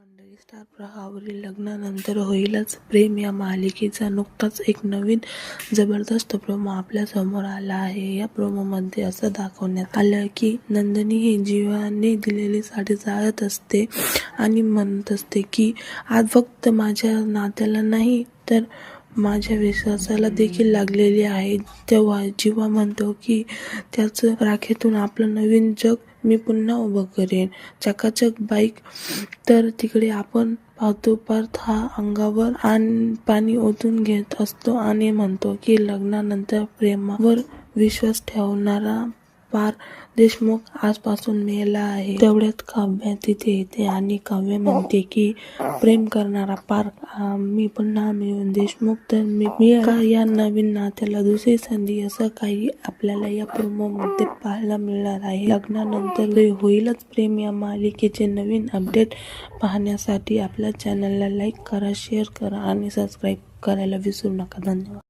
मंडळी स्टार प्रवाहावरील लग्नानंतर होईलच प्रेम. या मालिकेचा नुकताच एक नवीन जबरदस्त प्रोमो आपल्यासमोर आला आहे. या प्रोमोमध्ये असं दाखवण्यात आलं की नंदिनी ही जीवाने दिलेली साडी जाळत असते आणि म्हणत असते की आज फक्त माझ्या नात्याला नाही तर माझ्या विश्वासाला देखील लागलेली आहे. तेव्हा जीवा म्हणतो की त्याचं राखेतून आपलं नवीन जग मी पुन्हा उभं करेन. चकाचक बाईक. तर तिकडे आपण पाहतो पार्थ हा अंगावर आणि पाणी ओतून घेत असतो आणि म्हणतो की लग्नानंतर प्रेमावर विश्वास ठेवणारा पार देशमुख आजपासून मेला आहे. तेवढ्यात काव्या तिथे येते आणि काव्य म्हणते की प्रेम करणारा पार मी पुन्हा मिळून देशमुख तर मी का या नवीन नात्याला दुसरी संधी असं काही आपल्याला या प्रोमो मध्ये पाहायला मिळणार आहे? लग्नानंतर होईलच प्रेम या मालिकेचे नवीन अपडेट पाहण्यासाठी. आपल्या चॅनलला लाईक करा शेअर करा आणि सबस्क्राईब करायला विसरू नका. धन्यवाद.